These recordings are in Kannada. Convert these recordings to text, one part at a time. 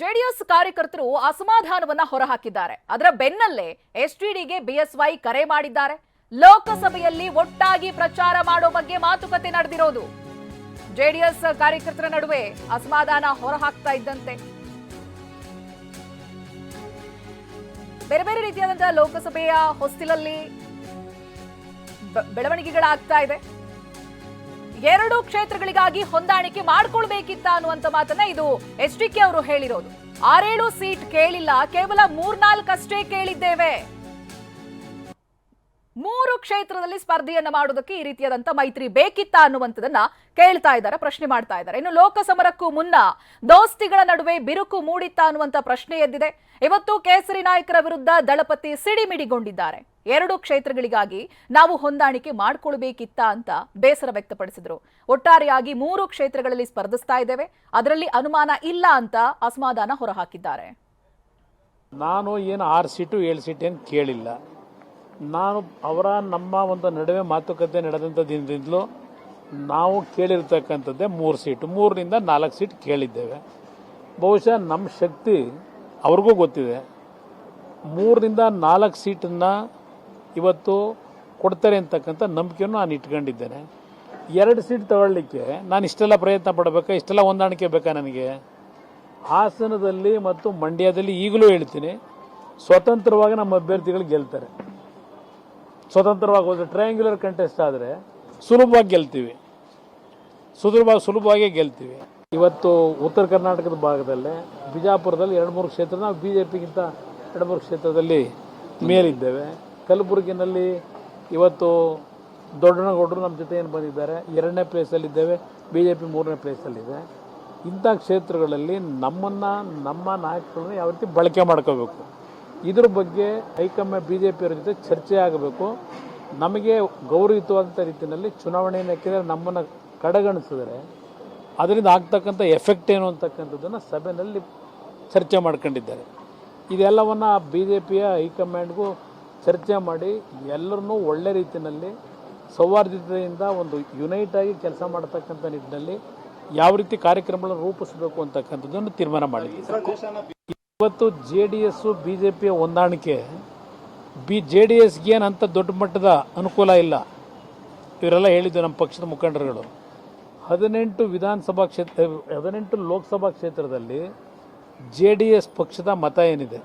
ಜೆಡಿಎಸ್ ಕಾರ್ಯಕರ್ತರು ಅಸಮಾಧಾನವನ್ನ ಹೊರಹಾಕಿದ್ದಾರೆ. ಅದರ ಬೆನ್ನಲ್ಲೇ ಎಸ್ ಟಿಡಿಗೆ ಬಿಎಸ್ವೈ ಕರೆ ಮಾಡಿದ್ದಾರೆ. ಲೋಕಸಭೆಯಲ್ಲಿ ಒಟ್ಟಾಗಿ ಪ್ರಚಾರ ಮಾಡೋ ಬಗ್ಗೆ ಮಾತುಕತೆ ನಡೆದಿರೋದು. ಜೆಡಿಎಸ್ ಕಾರ್ಯಕರ್ತರ ನಡುವೆ ಅಸಮಾಧಾನ ಹೊರಹಾಕ್ತಾ ಇದ್ದಂತೆ. ಬೇರೆ ಬೇರೆ ರೀತಿಯಾದಂತಹ ಲೋಕಸಭೆಯ ಹೊಸ್ತಿಲಲ್ಲಿ ಬೆಳವಣಿಗೆಗಳಾಗ್ತಾ ಇದೆ. ಎರಡು ಕ್ಷೇತ್ರಗಳಿಗಾಗಿ ಹೊಂದಾಣಿಕೆ ಮಾಡ್ಕೊಳ್ಬೇಕಿತ್ತ ಅನ್ನುವಂತ ಮಾತನ್ನ ಇದು ಎಚ್ ಡಿ ಕೆ ಅವರು ಹೇಳಿರೋದು. ಆರೇಳು ಸೀಟ್ ಕೇಳಿಲ್ಲ, ಕೇವಲ ಮೂರ್ನಾಲ್ಕಷ್ಟೇ ಕೇಳಿದ್ದೇವೆ. ಮೂರು ಕ್ಷೇತ್ರದಲ್ಲಿ ಸ್ಪರ್ಧೆಯನ್ನು ಮಾಡೋದಕ್ಕೆ ಈ ರೀತಿಯಾದಂತ ಮೈತ್ರಿ ಬೇಕಿತ್ತ ಅನ್ನುವಂಥದ್ದನ್ನ ಕೇಳ್ತಾ ಇದ್ದಾರೆ, ಪ್ರಶ್ನೆ ಮಾಡ್ತಾ ಇದ್ದಾರೆ. ಇನ್ನು ಲೋಕಸಮರಕ್ಕೂ ಮುನ್ನ ದೋಸ್ತಿಗಳ ನಡುವೆ ಬಿರುಕು ಮೂಡಿತ್ತ ಅನ್ನುವಂತ ಪ್ರಶ್ನೆ ಎದ್ದಿದೆ. ಇವತ್ತು ಕೇಸರಿ ನಾಯಕರ ವಿರುದ್ಧ ದಳಪತಿ ಸಿಡಿಮಿಡಿಗೊಂಡಿದ್ದಾರೆ. ಎರಡು ಕ್ಷೇತ್ರಗಳಿಗಾಗಿ ನಾವು ಹೊಂದಾಣಿಕೆ ಮಾಡ್ಕೊಳ್ಬೇಕಿತ್ತ ಅಂತ ಬೇಸರ ವ್ಯಕ್ತಪಡಿಸಿದರು. ಒಟ್ಟಾರೆಯಾಗಿ ಮೂರು ಕ್ಷೇತ್ರಗಳಲ್ಲಿ ಸ್ಪರ್ಧಿಸ್ತಾ ಇದ್ದೇವೆ. ಅದರಲ್ಲಿ ಅನುಮಾನ ಇಲ್ಲ ಅಂತ ಅಸಮಾಧಾನ ಹೊರಹಾಕಿದ್ದಾರೆ. ನಾನು ಏನು ಆರು ಸೀಟು ಏಳು ಸೀಟು ಏನು ಕೇಳಿಲ್ಲ. ನಾನು, ಅವರ ನಮ್ಮ ಒಂದು ನಡುವೆ ಮಾತುಕತೆ ನಡೆದಂಥ ದಿನದಿಂದಲೂ ನಾವು ಕೇಳಿರ್ತಕ್ಕಂಥದ್ದೇ ಮೂರು ಸೀಟು. ಮೂರರಿಂದ ನಾಲ್ಕು ಸೀಟ್ ಕೇಳಿದ್ದೇವೆ. ಬಹುಶಃ ನಮ್ಮ ಶಕ್ತಿ ಅವ್ರಿಗೂ ಗೊತ್ತಿದೆ. ಮೂರರಿಂದ ನಾಲ್ಕು ಸೀಟನ್ನು ಇವತ್ತು ಕೊಡ್ತಾರೆ ಅಂತಕ್ಕಂಥ ನಂಬಿಕೆಯನ್ನು ನಾನು ಇಟ್ಕೊಂಡಿದ್ದೇನೆ. ಎರಡು ಸೀಟ್ ತಗೊಳ್ಳಿಕ್ಕೆ ನಾನು ಇಷ್ಟೆಲ್ಲ ಪ್ರಯತ್ನ ಪಡಬೇಕಾ? ಇಷ್ಟೆಲ್ಲ ಹೊಂದಾಣಿಕೆ ಬೇಕಾ ನನಗೆ? ಹಾಸನದಲ್ಲಿ ಮತ್ತು ಮಂಡ್ಯದಲ್ಲಿ ಈಗಲೂ ಹೇಳ್ತೀನಿ, ಸ್ವತಂತ್ರವಾಗಿ ನಮ್ಮ ಅಭ್ಯರ್ಥಿಗಳು ಗೆಲ್ತಾರೆ. ಸ್ವತಂತ್ರವಾಗಿ ಹೋದ್ರೆ ಟ್ರಯಾಂಗ್ಯುಲರ್ ಕಂಟೆಸ್ಟ್ ಆದರೆ ಸುಲಭವಾಗಿ ಗೆಲ್ತೀವಿ. ಸುಲಭವಾಗಿ ಸುಲಭವಾಗಿ ಗೆಲ್ತೀವಿ. ಇವತ್ತು ಉತ್ತರ ಕರ್ನಾಟಕದ ಭಾಗದಲ್ಲೇ ಬಿಜಾಪುರದಲ್ಲಿ ಎರಡು ಮೂರು ಕ್ಷೇತ್ರ, ನಾವು ಬಿ ಜೆ ಪಿಗಿಂತ ಎರಡು ಮೂರು ಕ್ಷೇತ್ರದಲ್ಲಿ ಮೇಲಿದ್ದೇವೆ. ಕಲಬುರಗಿನಲ್ಲಿ ಇವತ್ತು ದೊಡ್ಡನಗೌಡರು ನಮ್ಮ ಜೊತೆ ಏನು ಬಂದಿದ್ದಾರೆ, ಎರಡನೇ ಪ್ಲೇಸಲ್ಲಿದ್ದೇವೆ ಬಿ ಜೆ ಪಿ ಮೂರನೇ ಪ್ಲೇಸಲ್ಲಿದೆ ಇಂಥ ಕ್ಷೇತ್ರಗಳಲ್ಲಿ ನಮ್ಮನ್ನು, ನಮ್ಮ ನಾಯಕರನ್ನು ಯಾವ ರೀತಿ ಬಳಕೆ ಮಾಡ್ಕೋಬೇಕು? ಇದ್ರ ಬಗ್ಗೆ ಹೈಕಮಾಂಡ್ ಬಿ ಜೆ ಪಿಯವರ ಜೊತೆ ಚರ್ಚೆ ಆಗಬೇಕು. ನಮಗೆ ಗೌರವಯುತವಾದಂಥ ರೀತಿಯಲ್ಲಿ ಚುನಾವಣೆಯನ್ನು ಹಾಕಿದರೆ ನಮ್ಮನ್ನು ಕಡೆಗಣಿಸಿದರೆ ಅದರಿಂದ ಆಗ್ತಕ್ಕಂಥ ಎಫೆಕ್ಟ್ ಏನು ಅಂತಕ್ಕಂಥದ್ದನ್ನು ಸಭೆಯಲ್ಲಿ ಚರ್ಚೆ ಮಾಡ್ಕೊಂಡಿದ್ದಾರೆ. ಇದೆಲ್ಲವನ್ನು ಬಿ ಜೆ ಪಿಯ ಹೈಕಮಾಂಡ್ಗೂ ಚರ್ಚೆ ಮಾಡಿ ಎಲ್ಲರನ್ನೂ ಒಳ್ಳೆ ರೀತಿಯಲ್ಲಿ ಸೌಹಾರ್ದತೆಯಿಂದ ಒಂದು ಯುನೈಟ್ ಆಗಿ ಕೆಲಸ ಮಾಡತಕ್ಕಂಥ ನಿಟ್ಟಿನಲ್ಲಿ ಯಾವ ರೀತಿ ಕಾರ್ಯಕ್ರಮಗಳನ್ನು ರೂಪಿಸಬೇಕು ಅಂತಕ್ಕಂಥದ್ದನ್ನು ತೀರ್ಮಾನ ಮಾಡಿದ್ದೀವಿ. ಇವತ್ತು J D S B J ಪಿಯ ಹೊಂದಾಣಿಕೆ. ಬಿ ಜೆ ಡಿ ಎಸ್ಗೆ ಏನು ಅಂತ ದೊಡ್ಡ ಮಟ್ಟದ ಅನುಕೂಲ ಇಲ್ಲ. ಇವರೆಲ್ಲ ಹೇಳಿದ್ದು ನಮ್ಮ ಪಕ್ಷದ ಮುಖಂಡರುಗಳು. ಹದಿನೆಂಟು ವಿಧಾನಸಭಾ ಕ್ಷೇತ್ರ ಹದಿನೆಂಟು ಲೋಕಸಭಾ ಕ್ಷೇತ್ರದಲ್ಲಿ ಜೆ ಡಿ ಎಸ್ ಪಕ್ಷದ ಮತ ಏನಿದೆ.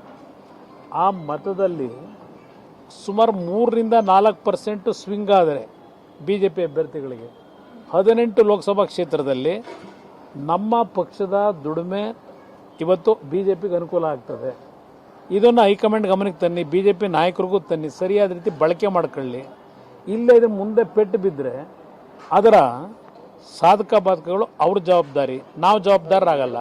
ಆ ಮತದಲ್ಲಿ ಸುಮಾರು ಮೂರರಿಂದ ನಾಲ್ಕು ಪರ್ಸೆಂಟು ಸ್ವಿಂಗ್ ಆದರೆ ಬಿ ಜೆ ಪಿ ಅಭ್ಯರ್ಥಿಗಳಿಗೆ. ಹದಿನೆಂಟು ಲೋಕಸಭಾ ಕ್ಷೇತ್ರದಲ್ಲಿ ನಮ್ಮ ಪಕ್ಷದ ದುಡಿಮೆ ಇವತ್ತು ಬಿ ಜೆ ಪಿಗೆ ಅನುಕೂಲ ಆಗ್ತದೆ. ಇದನ್ನು ಹೈಕಮಾಂಡ್ ಗಮನಕ್ಕೆ ತನ್ನಿ ಬಿ ಜೆ ಪಿ ನಾಯಕರಿಗೂ ತನ್ನಿ, ಸರಿಯಾದ ರೀತಿ ಬಳಕೆ ಮಾಡ್ಕೊಳ್ಳಿ. ಇಲ್ಲೇ ಇದು ಮುಂದೆ ಪೆಟ್ಟು ಬಿದ್ದರೆ ಅದರ ಸಾಧಕ ಬಾಧಕಗಳು ಅವ್ರ ಜವಾಬ್ದಾರಿ. ನಾವು ಜವಾಬ್ದಾರರಾಗಲ್ಲ.